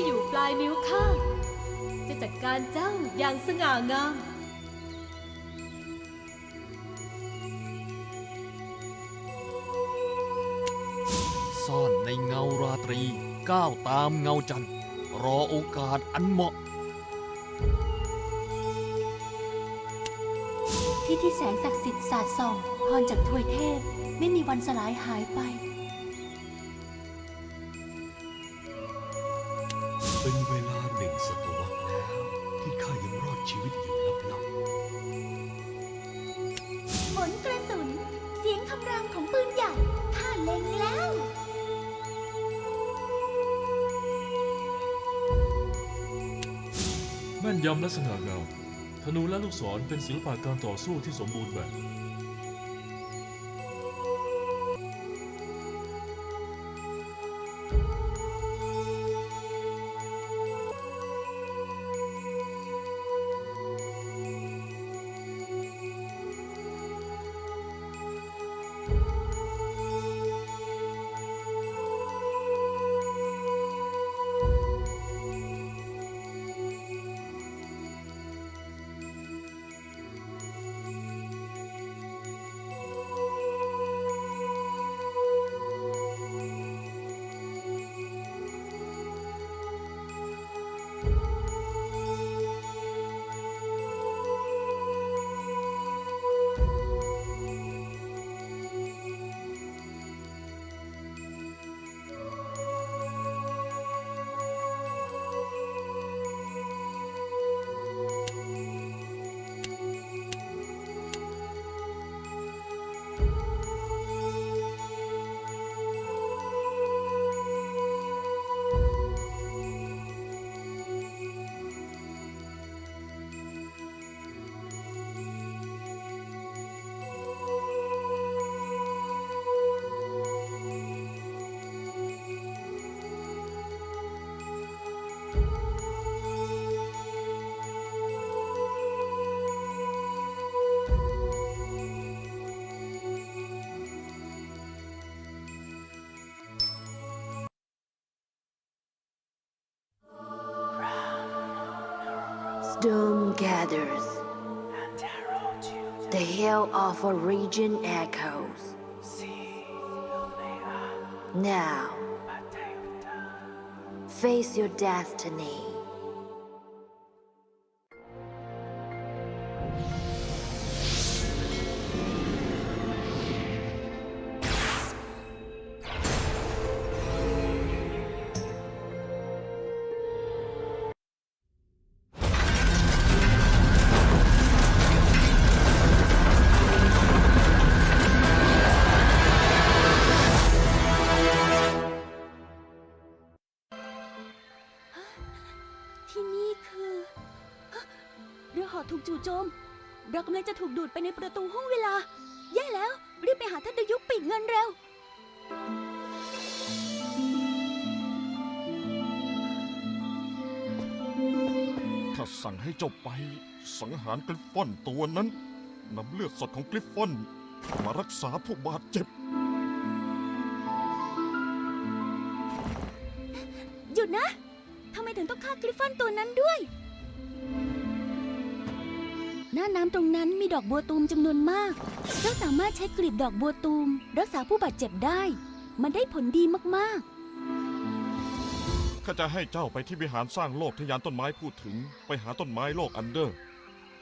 ที่อยู่ปลายนิ้วข้างจะจัดการเจ้าอย่างสง่างาม ซ่อนในเงาราตรี ก้าวตามเงาจันทร์รอโอกาสอันเหมาะ ที่ที่แสงศักดิ์สิทธิ์สาดส่องพรจากทวยเทพ ไม่มีวันสลายหายไป ม่นยำและสง่างามธนูและลูกศรเป็นศิลปะการต่อสู้ที่สมบูรณ์แบบ Storm gathers. The hail of a region echoes. Now, face your destiny. ที่นี่คือเรือหอถูกจู่โจม เรากำลังจะถูกดูดไปในประตูห้องเวลา แย่แล้ว รีบไปหาท่านดยุคปีกเงินเร็วถ้าสั่งให้เจ้าไป สังหารกริฟฟอนตัวนั้นนำเลือดสดของกริฟฟอน มารักษาผู้บาดเจ็บ ฟฟอนตัวนั้นด้วย หน้าน้ำตรงนั้นมีดอกบัวตูมจำนวนมาก เราสามารถใช้กลีบดอกบัวตูม รักษาผู้บาดเจ็บได้ มันได้ผลดีมากข้าจะให้เจ้าไปที่วิหารสร้างโลกที่ยานต้นไม้พูดถึง ไปหาต้นไม้โลกอันเดอร์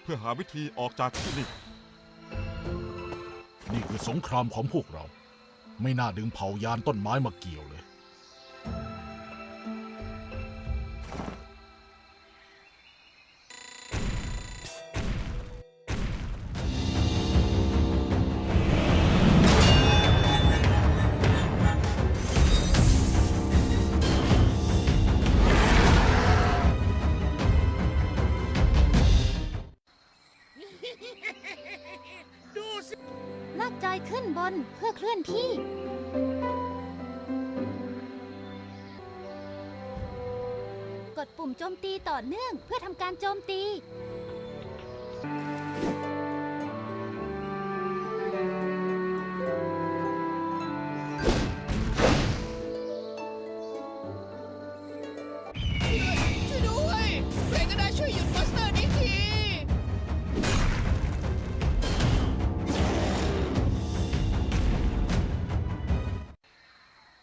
เพื่อหาวิธีออกจากที่นี่ๆนี่คือสงครามของพวกเรา ไม่น่าดึงเผ่ายานต้นไม้มาเกี่ยวเลย ต่อเนื่องเพื่อทำการโจมตี ช่วยด้วยใครก็ได้ช่วยหยุดมอนสเตอร์นี้ที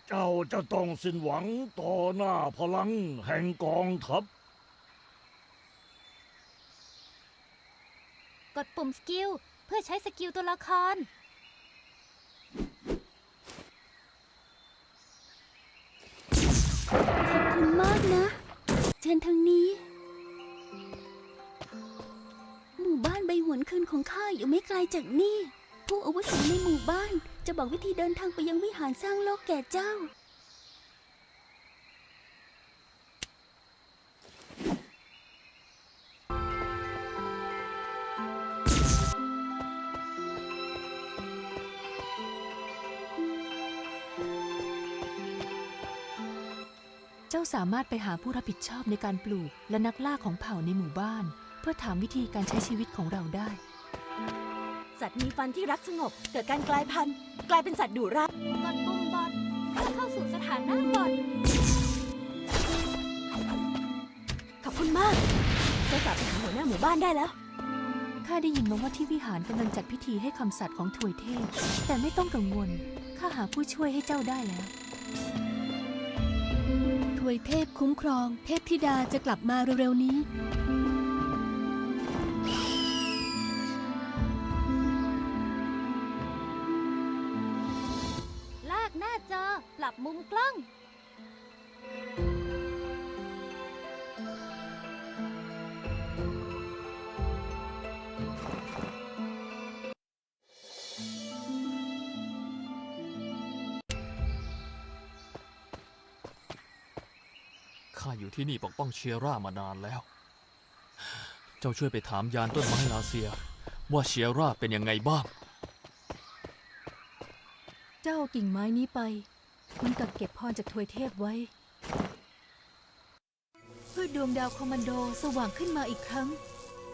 เจ้าจะต้องสิ้นหวังต่อหน้าพลังแห่งกองทัพ กดปุ่มสกิล เพื่อใช้สกิลตัวละคร ขอบคุณมากนะ เชิญทางนี้ หมู่บ้านใบหวนคืนของข้าอยู่ไม่ไกลจากนี่ ผู้อาวุโสในหมู่บ้านจะบอกวิธีเดินทางไปยังวิหารสร้างโลกแก่เจ้า จ้าสามารถไปหาผู้รับผิดชอบในการปลูกและนักล่าของเผ่าในหมู่บ้าน เพื่อถามวิธีการใช้ชีวิตของเราได้ สัตว์มีฟันที่รักสงบ เกิดการกลายพันธุ์ กลายเป็นสัตว์ดุร้ายกดปุ่มบอทเพื่อเข้าสู่สถานะบอทขอบคุณมากเจ้ากลับไปหาหัวหน้าหมู่บ้านได้แล้วข้าได้ยินมาว่าที่วิหารกำลังจัดพิธีให้คำสัตย์ของถวยเทพแต่ไม่ต้องกังวลข้าหาผู้ช่วยให้เจ้าได้แล้วถ วยเทพคุ้มครอง เทพธิดาจะกลับมาเร็วๆนี้ ลากหน้าจอ ปรับมุมกล้อง ที่นี่ปกป้องเชียร่ามานานแล้ว เจ้าช่วยไปถามยานต้นไม้ลาเซีย ว่าเชียร่าเป็นยังไงบ้าง เจ้ากิ่งไม้นี้ไปคุณกักเก็บพรจากถวยเทพไว้ เพื่อดวงดาวคอมมานโดสว่างขึ้นมาอีกครั้ง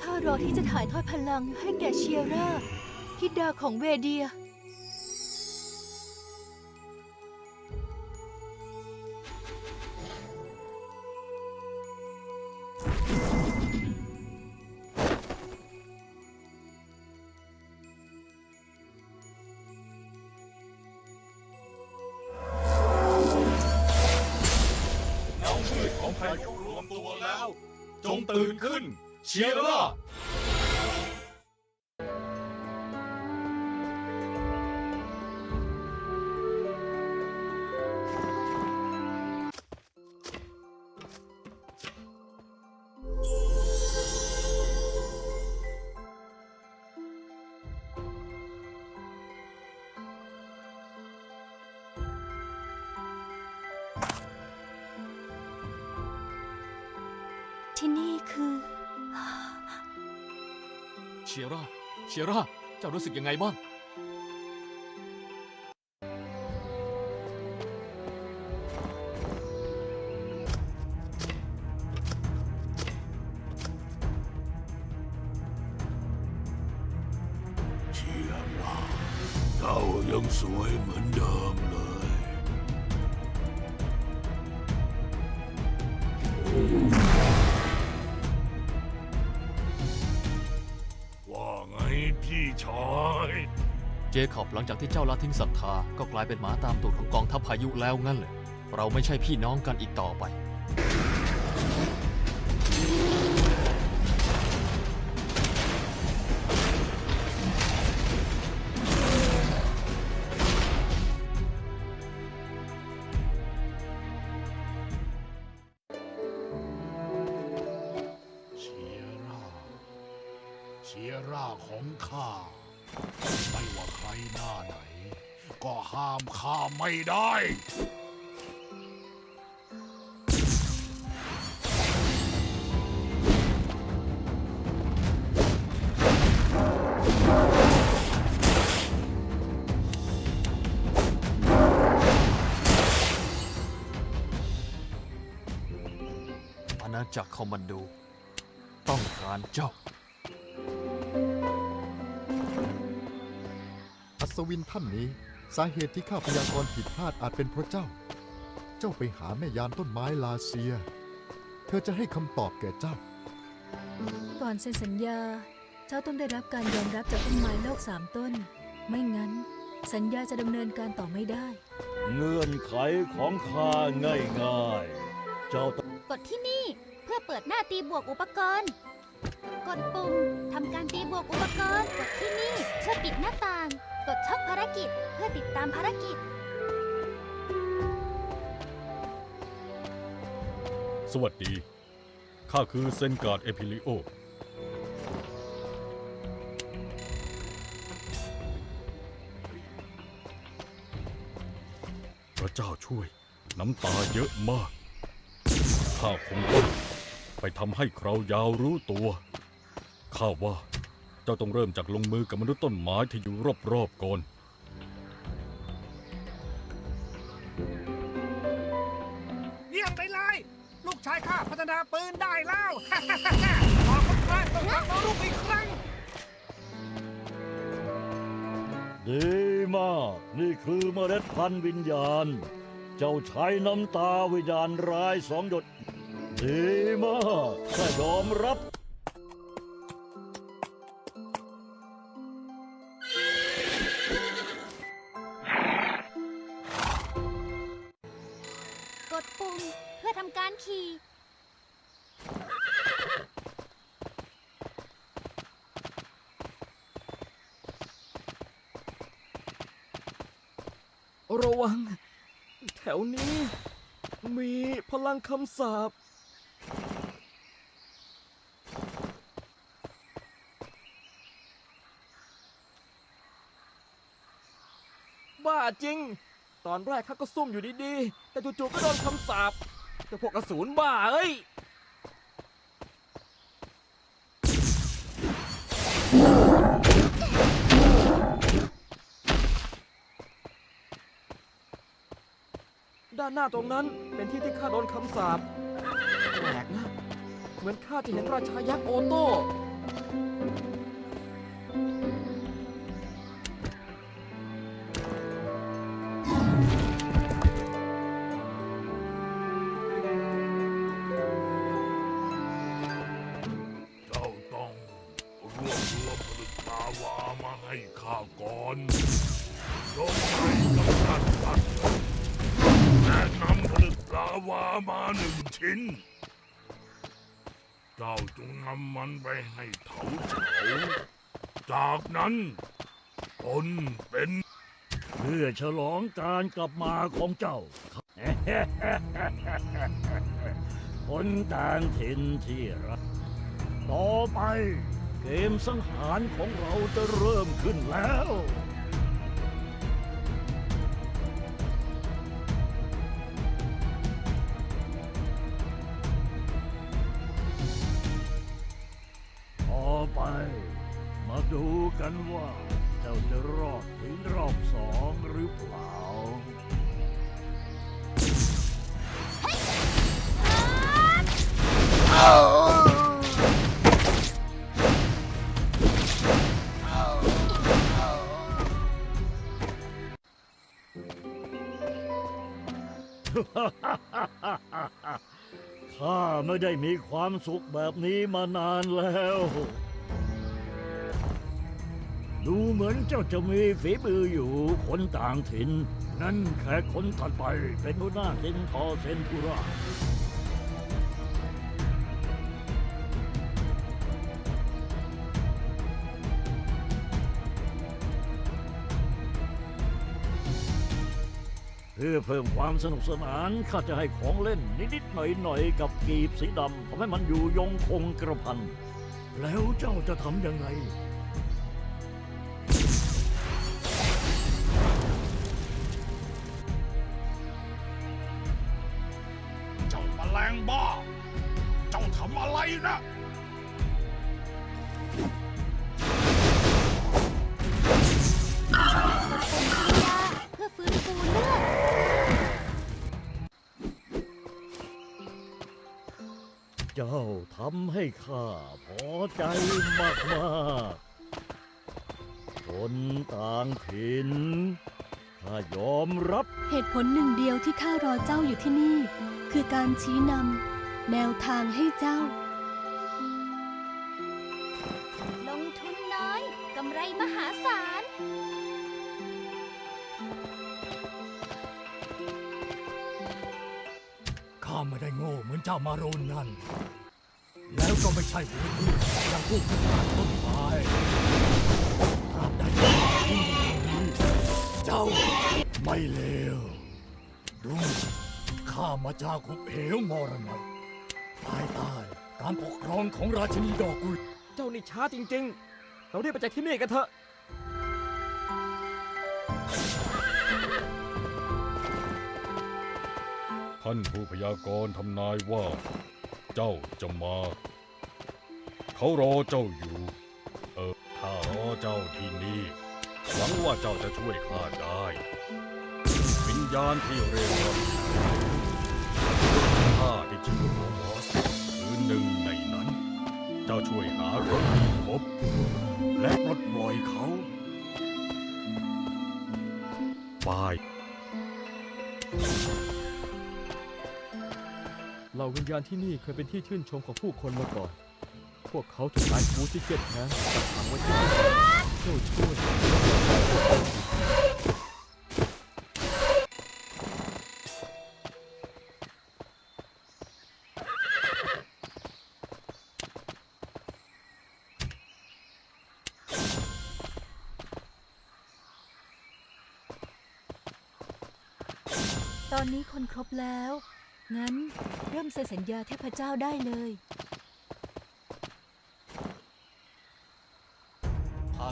ข้ารอที่จะถ่ายทอดพลังให้แก่เชียร่าธิดาของเวเดีย ตื่นขึ้น เชียร่า นี่คือ เชียร่า เชียร่า เจ้ารู้สึกยังไงบ้าง ลังจากที่เจ้าละทิ้งศรัทธาก็กลายเป็นหมาตามตูดของกองทัพพายุแล้วงั้นเลยเราไม่ใช่พี่น้องกันอีกต่อไป เชียร่า เชียร่าของข้า ไม่ว่า หน้าไหน ก็ห้ามข้าไม่ได้อาณาจากคอมมานโด ต้องการเจ้า วินท่านนี้ สาเหตุที่ข้าพยากรณ์ผิดพลาดอาจเป็นเพราะเจ้า เจ้าไปหาแม่ยานต้นไม้ลาเซีย เธอจะให้คำตอบแก่เจ้า ก่อนเซ็นสัญญา เจ้าต้องได้รับการยอมรับจากต้นไม้โลกสามต้น ไม่งั้น สัญญาจะดำเนินการต่อไม่ได้ เงื่อนไขของข้าง่ายๆ เจ้าต้องกดที่นี่เพื่อเปิดหน้าตีบวกอุปกรณ์ กดปุ่มทำการตีบวกอุปกรณ์ กดที่นี่เพื่อปิดหน้าต่าง กดช็อคภารกิจเพื่อติดตามภารกิจ สวัสดี ข้าคือเซนการ์ดเอพิลิโอ พระเจ้าช่วย น้ำตาเยอะมาก ข้าคงต้องไปทำให้คราวยาวรู้ตัว ข้าว่า เจ้าต้องเริ่มจากลงมือกับมนุษย์ต้นไม้ที่อยู่รอบๆก่อน เยี่ยมไปเลย ลูกชายข้าพัฒนาปืนได้แล้ว ขอคนกลางต้องทำมาลูกอีกครั้ง ดีมาก นี่คือเมล็ดพันธุ์วิญญาณ เจ้าใช้น้ำตาวิญญาณร้ายสองหยด ดีมากข้ายอมรับ ระวัง แถวนี้ มีพลังคำสาปบ้าจริง ตอนแรกข้าก็ซุ่มอยู่ดีๆ แต่จู่ๆก็โดนคำสาปแต่พวกกระสูนบ้าเอ้ย ด้านหน้าตรงนั้น เป็นที่ที่ข้าโดนคำสาปแปลกนะ เหมือนข้าจะเห็นราชายักษ์โอโต้ เจ้าต้องรวบรวมผลึกตาวามาให้ข้าก่อนจงไปกับท่านพัดาวามาหนึ่งชิ้น เจ้าจงนำมันไปให้เถาเฉาจากนั้นตนเป็น เพื่อฉลองการกลับมาของเจ้า คนต่างถิ่นที่รักต่อไปเกมสังหารของเราจะเริ่มขึ้นแล้ว ดูกันว่า เจ้าจะรอดถึงรอบสองหรือเปล่า ข้าไม่ได้มีความสุขแบบนี้มานานแล้ว ดูเหมือนเจ้าจะมีฝีมืออยู่คนต่างถิ่น นั่นแค่คนถัดไปเป็นหัวหน้าเซนทอเซนทุราเพื่อเพิ่มความสนุกสนานข้าจะให้ของเล่นนิดๆหน่อยๆกับกีบสีดำทำให้มันอยู่ยงคงกระพัน แล้วเจ้าจะทำยังไง ข้าพอใจมากๆคนต่างถิ่นข้ายอมรับ เหตุผลหนึ่งเดียวที่ข้ารอเจ้าอยู่ที่นี่ คือการชี้นำแนวทางให้เจ้า ลงทุนน้อยกำไรมหาศาล ข้าไม่ได้โง่เหมือนเจ้ามารุนนั่น แล้วก็ไม่ใช่หัวที่อย่างผู้พิการต้นไม้ตราบใดที่ยิ่งอยู่ตรงนี้เจ้าไม่เลวดูข้ามาจากหุบเหวมรณะภายใต้การปกครองของราชินีดอกกุหลาบเจ้านี่ช้าจริง ๆ เรารีบไปจากที่นี่กันเถอะท่านผู้พยากรณ์ทำนายว่า เจ้าจะมา เขารอเจ้าอยู่ เออข้ารอเจ้าที่นี่หวังว่าเจ้าจะช่วยข้าได้ วิญญาณที่เร็วรอนข้าที่ชื่อโรมอสคือหนึ่งในนั้น เจ้าช่วยหาเขาให้พบ และปลดปล่อยเขาบายเหล่าวิญญาณที่นี่เคยเป็นที่ชื่นชมของผู้คนมาก่อน พวกเขาถูกนายฟูที่เจ็ดแค้นจับขังไว้ที่เจ้าช่วยตอนนี้คนครบแล้ว งั้นเริ่มเซ็นสัญญาเทพเจ้าได้เลย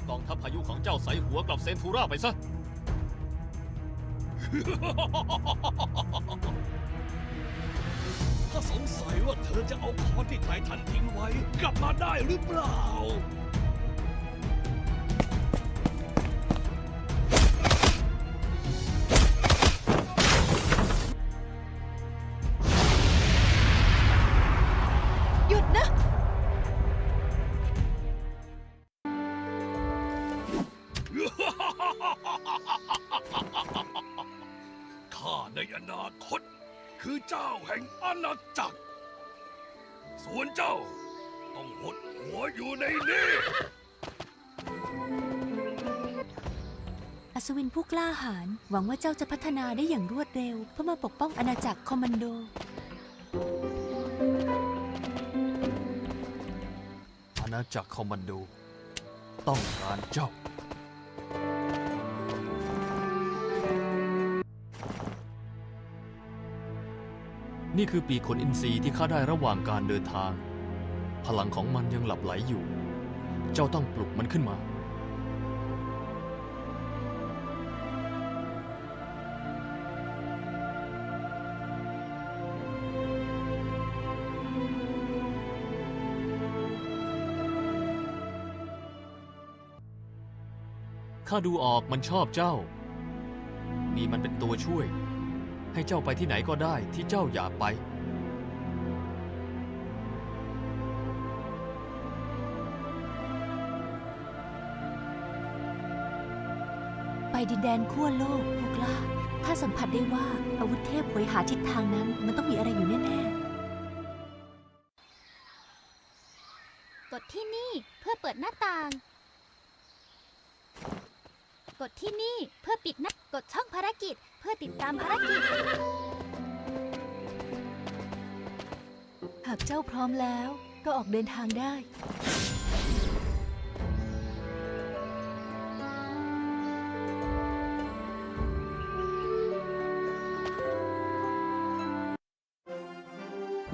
กองทัพพายุของเจ้าใส่หัวกลับเซนทูราไปซะ ถ้าสงสัยว่าเธอจะเอาคอนที่ไททันทิ้งไว้ กลับมาได้หรือเปล่า ต้องหดหัวอยู่ในนี้ อัศวินผู้กล้าหาญหวังว่าเจ้าจะพัฒนาได้อย่างรวดเร็ว เพื่อมาปกป้องอาณาจักรคอมมานโด อาณาจักรคอมมานโด ต้องการเจ้า นี่คือปีกขนอินทรีย์ที่ข้าได้ระหว่างการเดินทาง พลังของมันยังหลับไหลอยู่ เจ้าต้องปลุกมันขึ้นมา ข้าดูออกมันชอบเจ้ามีมันเป็นตัวช่วย ให้เจ้าไปที่ไหนก็ได้ที่เจ้าอยากไป ดินแดนขั้วโลกผู้กล้าข้าสัมผัสได้ว่าอาวุธเทพหวยหาทิศทางนั้น มันต้องมีอะไรอยู่แน่กดที่นี่เพื่อเปิดหน้าต่าง กดที่นี่เพื่อปิดหน้ากดช่องภารกิจ เพื่อติดตามภารกิจๆหากเจ้าพร้อมแล้วก็ออกเดินทางได้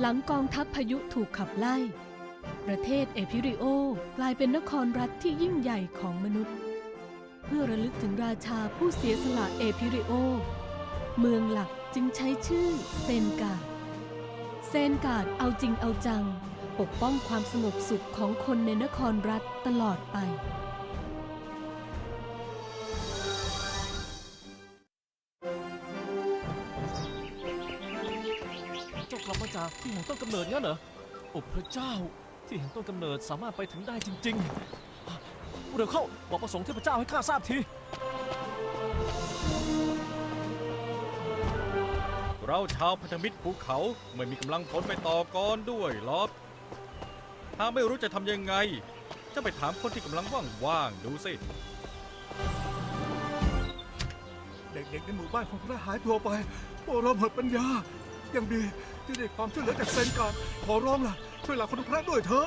หลังกองทัพพายุถูกขับไล่ ประเทศเอพิริโอกลายเป็นนครรัฐที่ยิ่งใหญ่ของมนุษย์ เพื่อระลึกถึงราชาผู้เสียสละเอพิริโอ เมืองหลักจึงใช้ชื่อเซนการ์ดเซนการ์ดเอาจริงเอาจัง ปกป้องความสงบสุขของคนในนครรัฐตลอดไป ที่แห่งต้นกำเนิดงั้นเหรอ โอ้พระเจ้า ที่แห่งต้นกำเนิดสามารถไปถึงได้จริงๆเร็วเข้าบอกประสงค์เทพเจ้าให้ข้าทราบที เราชาวพันธมิตรภูเขาไม่มีกำลังพลไปต่อกรด้วยหรอกหากไม่รู้จะทำยังไง จะไปถามคนที่กำลังว่างๆดูสิ เด็กๆในหมู่บ้านของพระหายตัวไปพวกเราหมดปัญญา ยังดีที่ได้ความช่วยเหลือจากเซนการดขอร้องล่ะ ช่วยเหล่าคนพระด้วยเถอะ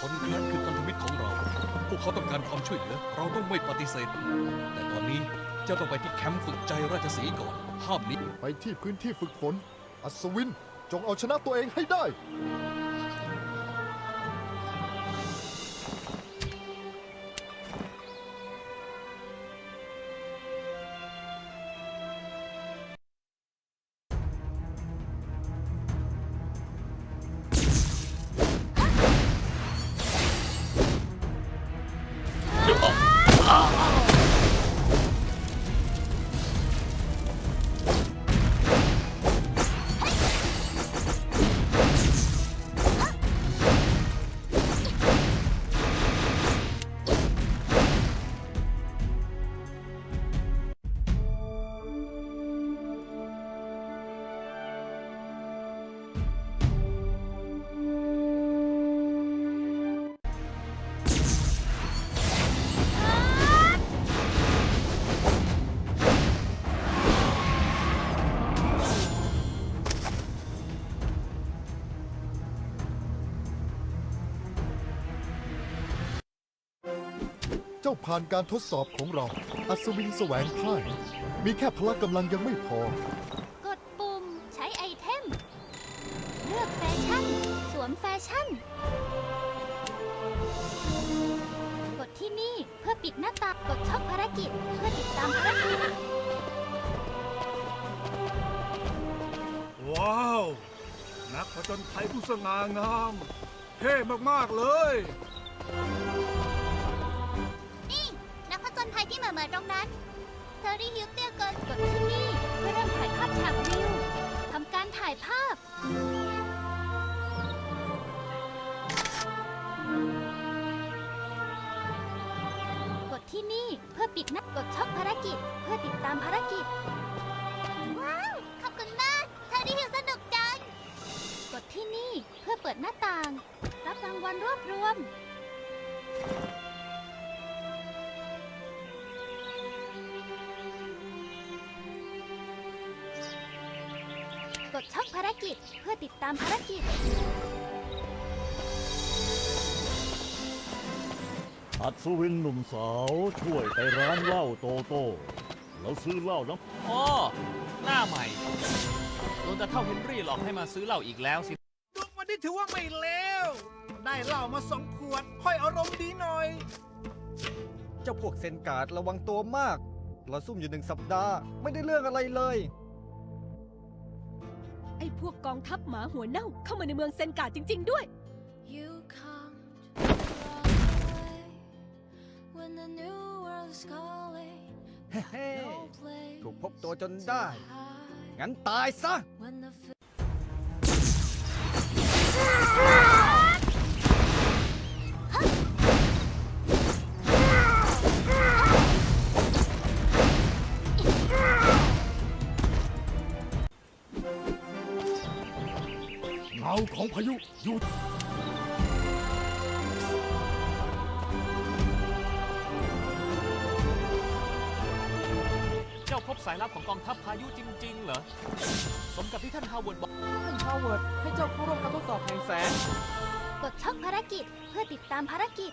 คนแค้นคือพันธมิตรของเรา พวกเขาต้องการความช่วยเหลือ เราต้องไม่ปฏิเสธ แต่ตอนนี้เจ้าต้องไปที่แคมป์ฝึกใจราชสีห์ก่อน ห้ามหนี้ ไปที่พื้นที่ฝึกฝน อัศวิน จงเอาชนะตัวเองให้ได้ ผ่านการทดสอบของเรา อัศวินแสวงพ่าย มีแค่พละกำลังยังไม่พอ กดปุ่ม ใช้ไอเทม เลือกแฟชั่น สวมแฟชั่น กดที่นี่เพื่อปิดหน้าตางกดช่องภารกิจ เพื่อติดตามภารกิจ ว้าว นักผจญภัยผู้สง่างาม เท่มาก ๆ เลย มือตรงนั้น เธอได้ฮิวเตียเกินกดที่นี่เพื่อเริ่มถ่ายภาพฉากวิวทำการถ่ายภาพ กดที่นี่เพื่อปิดหน้ากดช่องภารกิจ เพื่อติดตามภารกิจ ว้าว ขอบคุณมาก เธอได้ฮิวสนุกจัง กดที่นี่เพื่อเปิดหน้าต่าง รับรางวัลรวบรวม ดช่องภารกิจเพื่อติดตามภารกิจ อัศวินหนุ่มสาวช่วยไปร้านเหล้าโตโต้แล้วซื้อเหล้าน้ำอ๋อหน้าใหม่ โดนตาเท่าเฮนรี่หลอกให้มาซื้อเหล้าอีกแล้วสิ ดวงวันนี้ถือว่าไม่เลวได้เหล้ามาสองขวดค่อยอารมณ์ดีหน่อย เจ้าพวกเซนการ์ดระวังตัวมาก เราซุ่มอยู่หนึ่งสัปดาห์ ไม่ได้เรื่องอะไรเลย ไอ้พวกกองทัพหมาหัวเน่าเข้ามาในเมืองเซนการ์ดจริง ๆ ด้วย You come to when the new world is calling. เฮ้ No place ถูกพบตัวจนได้งั้นตายซะ when พายุหยุดเจ้าพบสายลับของกองทัพพายุจริง ๆ เหรอ สมกับที่ท่านฮาวเวิร์ดบอก ท่านฮาวเวิร์ดให้เจ้าเข้าร่วมการทดสอบแห่งแสง กดช่องภารกิจเพื่อติดตามภารกิจ